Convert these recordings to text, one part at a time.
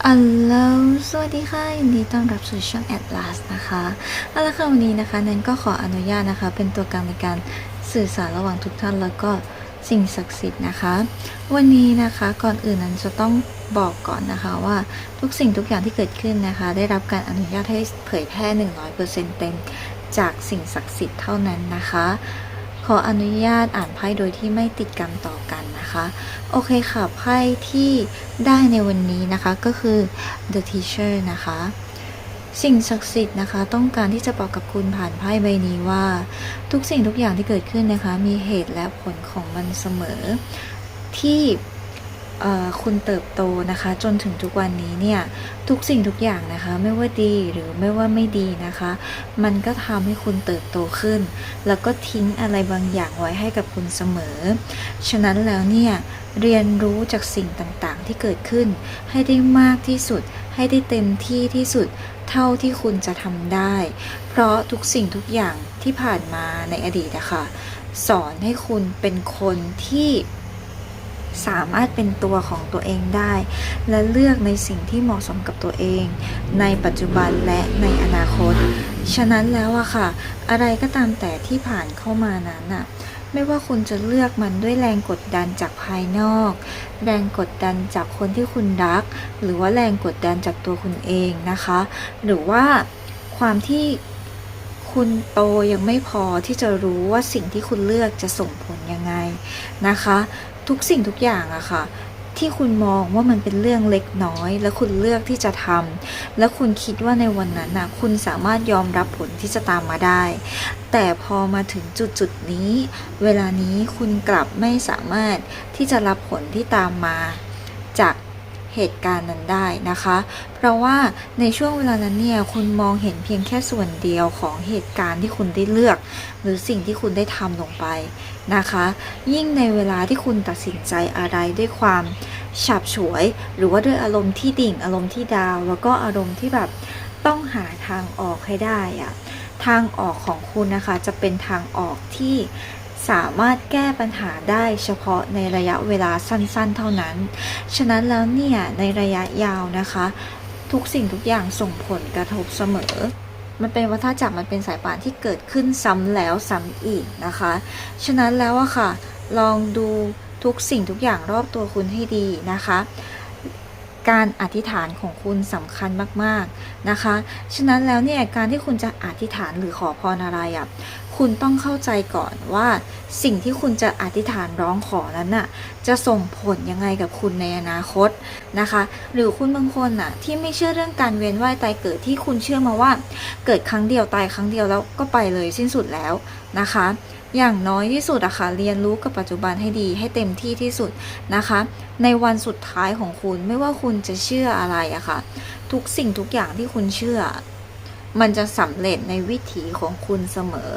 อัลโหลสวัสดีค่ะยินดีต้อนรับสู่ช่อง Atlas นะคะเอาละค่ะวันนี้นะคะแนันก็ขออนุญาตนะคะ เป็นตัวกลางในการสื่อสารระหว่างทุกท่านแล้วก็สิ่งศักดิ์สิทธิ์นะคะ วันนี้นะคะก่อนอื่นนั้นจะต้องบอกก่อนนะคะว่าทุกสิ่งทุกอย่างที่เกิดขึ้นนะคะ ได้รับการอนุญาตให้เผยแพร่ 100%เต็มจากสิ่งศักดิ์สิทธิ์เท่านั้นนะคะ ขออนุญาตอ่านไพ่โดยที่ไม่ติดกรรมต่อกันนะคะ โอเคค่ะไพ่ที่ได้ในวันนี้นะคะก็คือ The Teacher นะคะ สิ่งศักดิ์สิทธิ์นะคะ ต้องการที่จะบอกกับคุณผ่านไพ่ใบนี้ว่า ทุกสิ่งทุกอย่างที่เกิดขึ้นนะคะ มีเหตุและผลของมันเสมอที่ คุณเติบโตนะคะ จนถึงทุกวันนี้เนี่ยทุกสิ่งทุกอย่างนะคะ ไม่ว่าดีหรือไม่ว่าไม่ดีนะคะ มันก็ทำให้คุณเติบโตขึ้น แล้วก็ทิ้งอะไรบางอย่างไว้ให้กับคุณเสมอ ฉะนั้นแล้วเนี่ยเรียนรู้จากสิ่งต่างๆที่เกิดขึ้น ให้ได้มากที่สุด ให้ได้เต็มที่ที่สุดเท่าที่คุณจะทำได้ เพราะทุกสิ่งทุกอย่างที่ผ่านมาในอดีตอะค่ะสอนให้คุณเป็นคนที่ สามารถเป็นตัวของตัวเองได้ และเลือกในสิ่งที่เหมาะสมกับตัวเอง ในปัจจุบันและในอนาคต ฉะนั้นแล้วอะค่ะ อะไรก็ตามแต่ที่ผ่านเข้ามานั้นอะไม่ว่าคุณจะเลือกมันด้วยแรงกดดันจากภายนอก แรงกดดันจากคนที่คุณรัก หรือว่าแรงกดดันจากตัวคุณเองนะคะ หรือว่าความที่คุณโตยังไม่พอที่จะรู้ว่าสิ่งที่คุณเลือกจะส่งผลยังไงนะคะ ทุกสิ่งทุกอย่างอะค่ะ ที่คุณมองว่ามันเป็นเรื่องเล็กน้อย และคุณเลือกที่จะทำและคุณคิดว่าในวันนั้นนะคุณสามารถยอมรับผลที่จะตามมาได้ แต่พอมาถึงจุดจุดนี้ เวลานี้คุณกลับไม่สามารถที่จะรับผลที่ตามมา จาก เหตุการณ์นั้นได้นะคะ เพราะว่าในช่วงเวลานั้นเนี่ยคุณมองเห็นเพียงแค่ส่วนเดียวของเหตุการณ์ที่คุณได้เลือก หรือสิ่งที่คุณได้ทำลงไปนะคะ ยิ่งในเวลาที่คุณตัดสินใจอะไรด้วยความฉับฉวย หรือว่าด้วยอารมณ์ที่ดิ่งอารมณ์ที่ดาว แล้วก็อารมณ์ที่แบบต้องหาทางออกให้ได้อะทางออกของคุณนะคะจะเป็นทางออกที่ สามารถแก้ปัญหาได้เฉพาะในระยะเวลาสั้นๆ เท่านั้น ฉะนั้นแล้วเนี่ยในระยะยาวนะคะ ทุกสิ่งทุกอย่างส่งผลกระทบเสมอ มันเป็นวัฏจักรมันเป็นสายป่านที่เกิดขึ้นซ้ำแล้วซ้ำอีกนะคะ ฉะนั้นแล้วอะค่ะ ลองดูทุกสิ่งทุกอย่างรอบตัวคุณให้ดีนะคะ การอธิษฐานของคุณสำคัญมากๆนะคะ ฉะนั้นแล้วเนี่ยการที่คุณจะอธิษฐานหรือขอพรอะไรอะ่ะ คุณต้องเข้าใจก่อนว่าสิ่งที่คุณจะอธิษฐานร้องขอนั้นน่ะจะส่งผลยังไงกับคุณในอนาคตนะคะ หรือคุณบางคนน่ะที่ไม่เชื่อเรื่องการเวียนว่ายตายเกิดที่คุณเชื่อมาว่า เกิดครั้งเดียวตายครั้งเดียวแล้วก็ไปเลยสิ้นสุดแล้วนะคะ อย่างน้อยที่สุดอะค่ะเรียนรู้กับปัจจุบันให้ดีให้เต็มที่ที่สุดนะคะ ในวันสุดท้ายของคุณไม่ว่าคุณจะเชื่ออะไรอะค่ะทุกสิ่งทุกอย่างที่คุณเชื่อ มันจะสำเร็จในวิถีของคุณเสมอ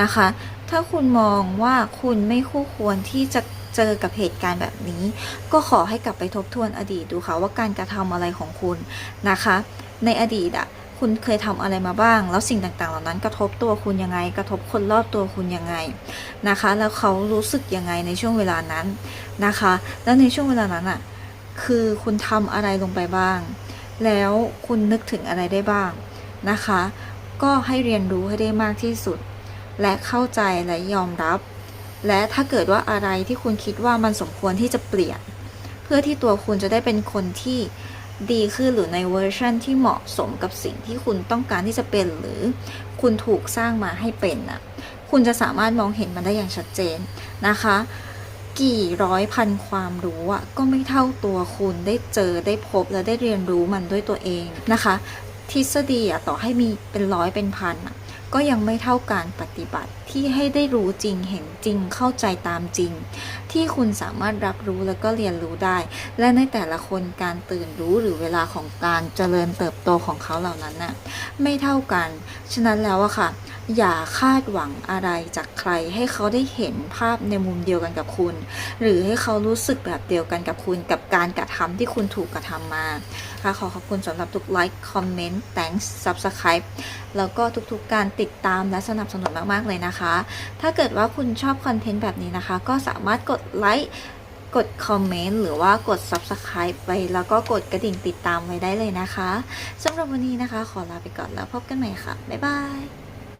นะคะ ถ้าคุณมองว่าคุณไม่คู่ควรที่จะเจอกับเหตุการณ์แบบนี้ ก็ขอให้กลับไปทบทวนอดีตดูค่ะว่าการกระทำอะไรของคุณนะคะ ในอดีตอะคุณเคยทำอะไรมาบ้าง แล้วสิ่งต่างๆ เหล่านั้นกระทบตัวคุณยังไง กระทบคนรอบตัวคุณยังไงนะคะ แล้วเขารู้สึกยังไงในช่วงเวลานั้นนะคะ แล้วในช่วงเวลานั้นอะคือคุณทำอะไรลงไปบ้าง แล้วคุณนึกถึงอะไรได้บ้างนะคะ ก็ให้เรียนรู้ให้ได้มากที่สุด และเข้าใจและยอมรับ และถ้าเกิดว่าอะไรที่คุณคิดว่ามันสมควรที่จะเปลี่ยน เพื่อที่ตัวคุณจะได้เป็นคนที่ดีขึ้นหรือในเวอร์ชันที่เหมาะสมกับสิ่งที่คุณต้องการที่จะเป็นหรือคุณถูกสร้างมาให้เป็นน่ะคุณจะสามารถมองเห็นมันได้อย่างชัดเจนนะคะ กี่ร้อยพันความรู้อะก็ไม่เท่าตัวคุณได้เจอได้พบและได้เรียนรู้มันด้วยตัวเองนะคะ ทฤษฎีอะต่อให้มีเป็นร้อยเป็นพันอะก็ยังไม่เท่าการปฏิบัติที่ให้ได้รู้จริงเห็นจริงเข้าใจตามจริง ที่คุณสามารถรับรู้แล้วก็เรียนรู้ได้ และในแต่ละคนการตื่นรู้หรือเวลาของการเจริญเติบโตของเขาเหล่านั้นน่ะไม่เท่ากัน ฉะนั้นแล้วอะค่ะ อย่าคาดหวังอะไรจากใคร ให้เขาได้เห็นภาพในมุมเดียวกันกับคุณ หรือให้เขารู้สึกแบบเดียวกันกับคุณ กับการกระทำที่คุณถูกกระทำมาค่ะขอขอบคุณสำหรับทุกไลค์คอมเมนต์ thanks subscribe แล้วก็ทุกๆการติดตามและสนับสนุนมากๆเลยนะคะ ถ้าเกิดว่าคุณชอบคอนเทนต์แบบนี้นะคะ ก็สามารถกดไลค์กดคอมเมนต์หรือว่ากด Subscribe ไปแล้วก็กดกระดิ่งติดตามไว้ได้เลยนะคะสำหรับวันนี้นะคะ ขอลาไปก่อนแล้วพบกันใหม่ค่ะ บ๊ายบาย